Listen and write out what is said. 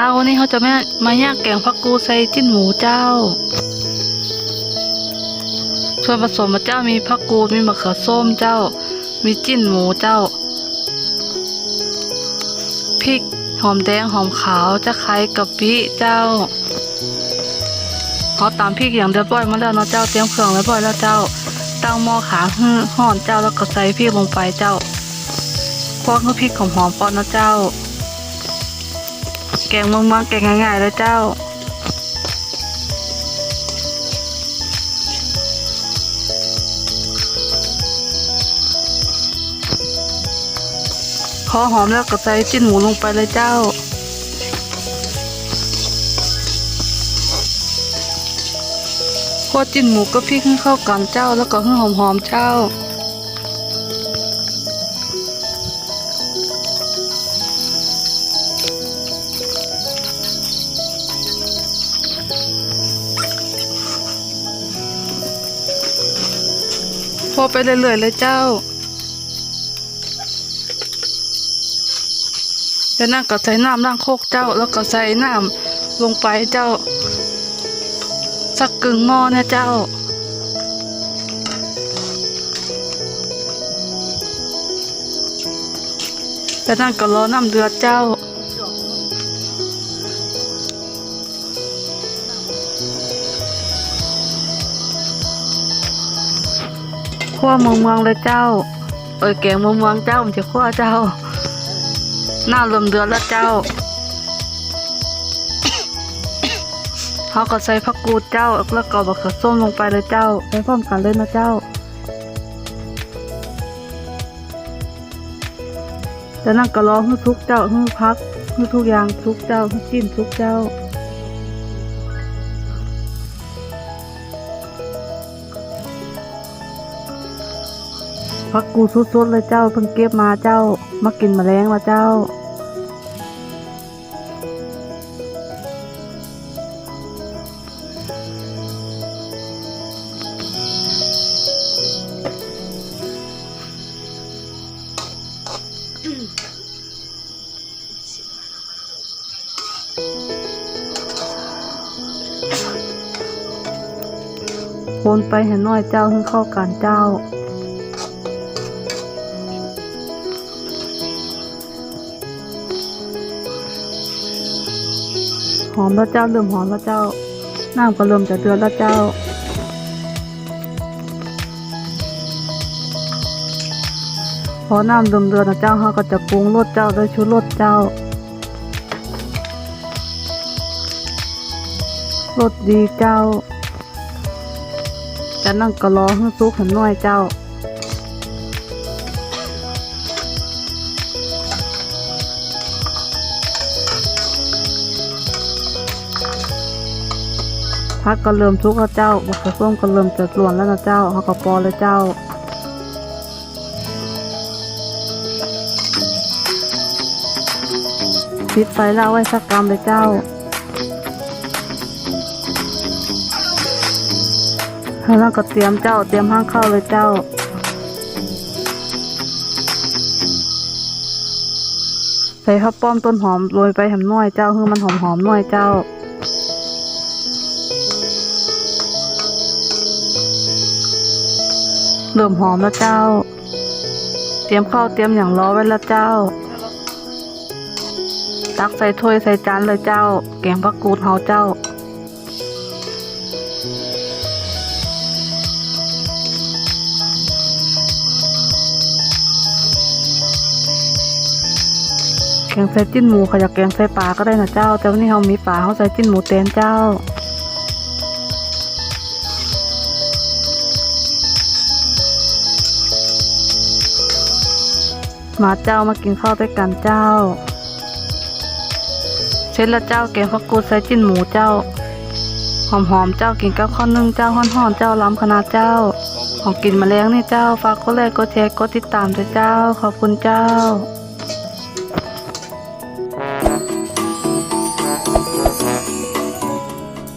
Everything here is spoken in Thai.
จ้าวันนี้เขาจะมามาย่างแกงผักกูใส่จิ้นหมูเจ้า ส่วนผสมมาเจ้ามีผักกูมีมะเขือส้มเจ้า มีจิ้นหมูเจ้า พริกหอมแดงหอมขาวจะไคร้กะปิเจ้าเขาตามพริกอย่างเรียบร้อยมาแล้วเนาะเจ้าเตรียมเครื่องเรียบร้อยแล้วเจ้า ตั้งหม้อขาหื้อห่อนเจ้าแล้วก็ใส่พริกลงไปเจ้าควักให้พริกหอมๆก่อนนะเจ้า แกงมืองมืองแกงง่ายๆเลยเจ้า พอหอมแล้วก็ใส่จิ้นหมูลงไปเลยเจ้าคั่วจิ้นหมูก็พริกให้เข้ากันเจ้าแล้วก็ให้หอมๆเจ้า พอไปเรื่อยๆเลยเจ้าแล้วนั่นก็ใส่น้ำล้างโคกเจ้า แล้วก็ใส่น้ำลงไปเจ้า สักกึ่งหม้อนะเจ้า แล้วนั่นก็รอน้ำเดือดเจ้า ขั้วมองมืองเลยเจ้า เอ้ยแกงมืองเมืองเจ้ามันจะขั้วเจ้า หน้าเริ่มเดือดแล้วเจ้าเขาก็ใส่ผักกูดเจ้าแล้วก็บักเขือส้มลงไปเลยเจ้าไปพร้อมกันเลยนะเจ้าแล้วนั่นก็รอให้ทุกเจ้าให้พักให้ทุกอย่างทุกเจ้าให้จิ้มทุกเจ้า พักกูสุดๆเลยเจ้าเพิ่งเก็บมาเจ้า มากินแมลงละเจ้า คนไปเห็นน้อยเจ้าให้เข้ากันเจ้า อมแล้วเจ้าเริ่มหอมแล้วเจ้าน้ำก็เริ่มจะเดือดแล้วเจ้าพอน้ำเริ่มเดือดนะเจ้าเขาก็จะปรุงรสเจ้าด้วยชูรสเจ้ารสดีเจ้าจะนั่งก็รอให้ซุกหันน้อยเจ้า พักก็เริ่มทุกข์แล้วเจ้าบักกระส้มก็เริ่มจะหลวนแล้วนะเจ้าเขาก็ปอเลยเจ้าปิดไฟแล้วไว้สักกรรมเลยเจ้าแล้วก็เตรียมเจ้าเตรียมห้างเข้าเลยเจ้าใส่ข้าวป้อมต้นหอมโรยไปแหมน้อยเจ้าให้มันหอมหอมน่อยเจ้า เริ่มหอมแล้วเจ้า เตรียมข้าวเตรียมอย่างรอไว้แล้วเจ้า ตักใส่ถ้วยใส่จานเลยเจ้า แกงผักกูดเฮาเจ้า แกงใส่จิ้นหมูค่ะอยากแกงใส่ปลาก็ได้นะเจ้า แต่วันนี้เรามีปลาเขาใส่จิ้นหมูเต้นเจ้า มาเจ้ามากินข้าวด้วยกันเจ้า เช็ดละเจ้าแกงฟักกูดใส่จิ้นหมูเจ้า หอมๆเจ้ากินกับข้าวนึ่งเจ้าห่อนๆเจ้าล้ำขนาดเจ้า ของกินแมลงนี่เจ้าฝากกดไลค์กดแชร์กดติดตามด้วยเจ้า ขอบคุณเจ้า